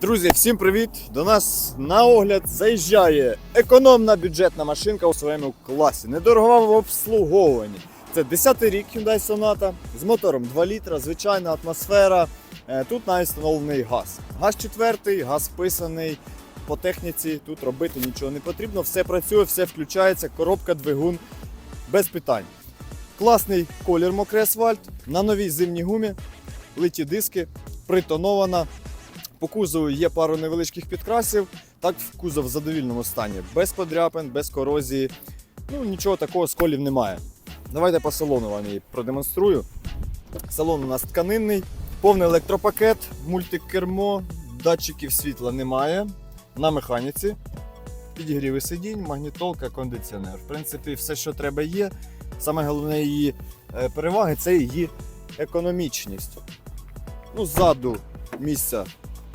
Друзі, всім привіт! До нас на огляд заїжджає економна бюджетна машинка у своєму класі. Недорога в обслуговуванні. Це 10-й рік Hyundai Sonata з мотором 2 літра, звичайна атмосфера. Е, Тут навіть встановлений газ. Газ четвертий, газ вписаний. По техніці тут робити нічого не потрібно. Все працює, все включається, коробка, двигун без питань. Класний колір мокрий асфальт на новій зимній гумі, литі диски, притонована. По кузову є пару невеличких підкрасів. Так кузов в задовільному стані, без подряпин, без корозії. Ну нічого такого сколів немає. Давайте по салону вам її продемонструю. Салон у нас тканинний, повний електропакет, мультикермо, датчиків світла немає. На механіці. Підігріви сидінь, магнітолка, кондиціонер. В принципі, все, що треба, є. Саме головне її е, переваги це її економічність. Ну, ззаду місця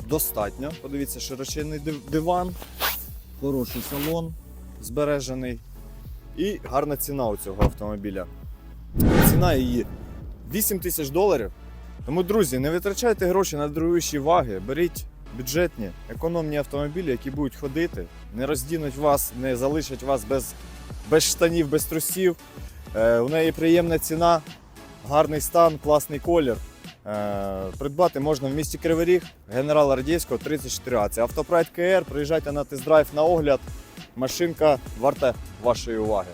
достатньо. Подивіться, широчинний див- диван, хороший салон, збережений. І гарна ціна у цього автомобіля. Ціна її 8 тисяч доларів. Тому, друзі, не витрачайте гроші на дорогущі ваги, беріть бюджетні, економні автомобілі, які будуть ходити, не роздінуть вас, не залишать вас без, без штанів, без трусів. Е, у неї приємна ціна, гарний стан, класний колір. Е, Придбати можна в місті Кривий Ріг, генерала Радійського 34А. Це автопрайд КР. Приїжджайте на тест-драйв на огляд. Машинка варта вашої уваги.